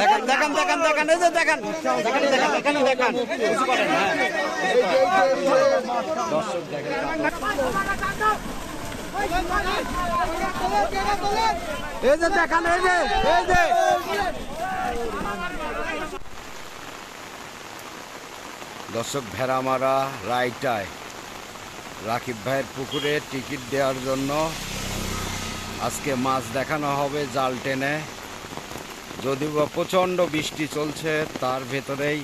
দেখান দেখান দেখান দেখান এই যে দেখান দেখান দেখান এখানে দেখান। কিছু করেন হ্যাঁ দর্শক দেখেন এই যে দেখান এই যে এই যে। দর্শক ভেড়ামারা রায়টায় রাকিব ভাইয়ের পুকুরে টিকিট দেওয়ার জন্য আজকে মাছ দেখানো হবে জাল টেনে। যদিও প্রচণ্ড বৃষ্টি চলছে, তার ভেতরেই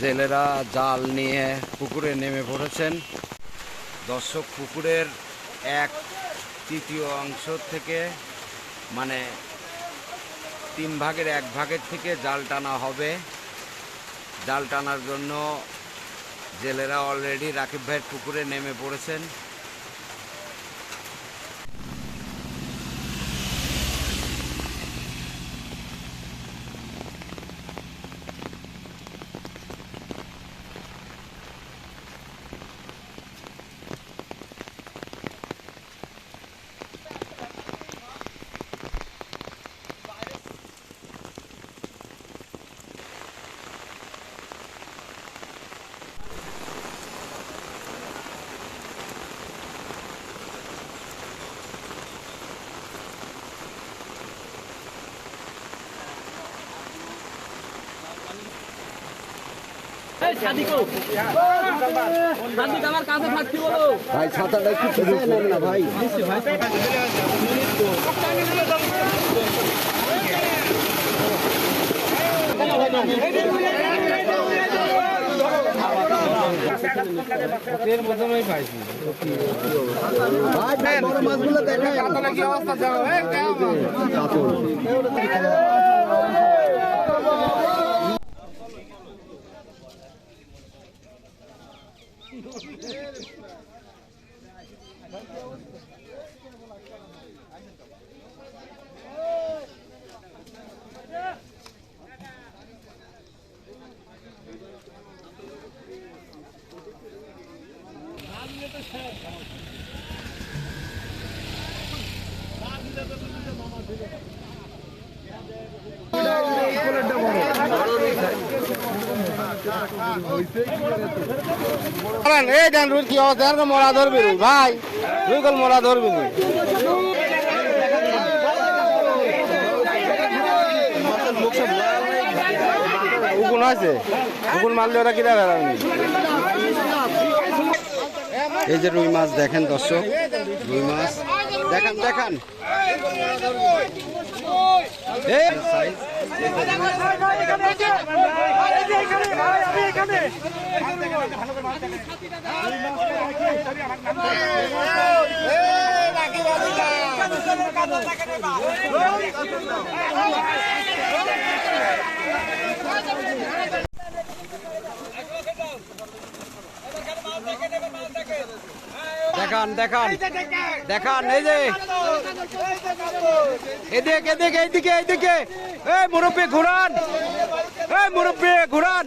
জেলেরা জাল নিয়ে পুকুরে নেমে পড়েছেন। দর্শক, পুকুরের এক তৃতীয় অংশ থেকে মানে তিন ভাগের এক ভাগের থেকে জাল টানা হবে। জাল টানার জন্য জেলেরা অলরেডি রাকিব ভাইয়ের পুকুরে নেমে পড়েছেন। ভাই ছাতাটা একটু ছেড়ে নেন না ভাই। ভাই বড় মাছগুলো দেখেন এই দেন রুই কি অবস্থা এরকম মরা ধরবি ভাই রুই কল মরা ধরবি উকুন আছে উকুন মারলে ওরা কিনা বেড়াবি এই যে রুই মাছ দেখেন দর্শক রুই মাছ দেখান দেখান এই size। দেখান দেখান। দেখান, এই যে। এদিকে এদিকে, এইদিকে এইদিকে। এই মুরব্বী, ঘুরান। এই মুরব্বী, ঘুরান।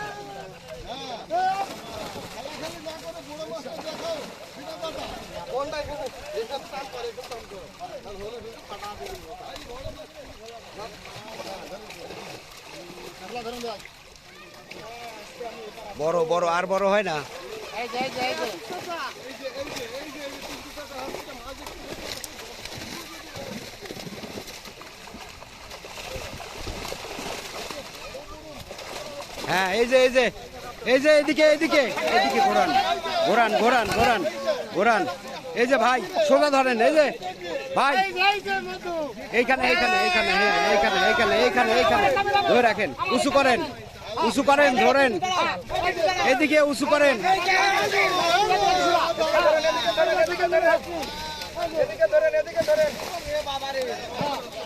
বড় বড়, আর বড় হয় না? হ্যাঁ এই যে এই যে এই যে, এদিকে এদিকে এদিকে ঘোরান ঘোরান ঘোরান ঘোরান ঘোরান। এই যে ভাই সোজা ধরেন এই যে ভাই। এইখানে এইখানে এইখানে হ্যাঁ এইখানে এইখানে এইখানে এইখানে। ধরে রাখেন উঁচু করেন উঁচু করেন ধরেন। এদিকে উঁচু করেন।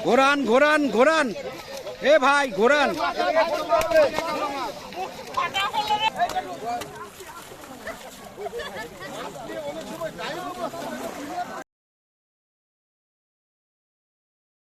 ঘোরান ঘোরান ঘোরান। এ ভাই ঘোরান। 나이 먹었어.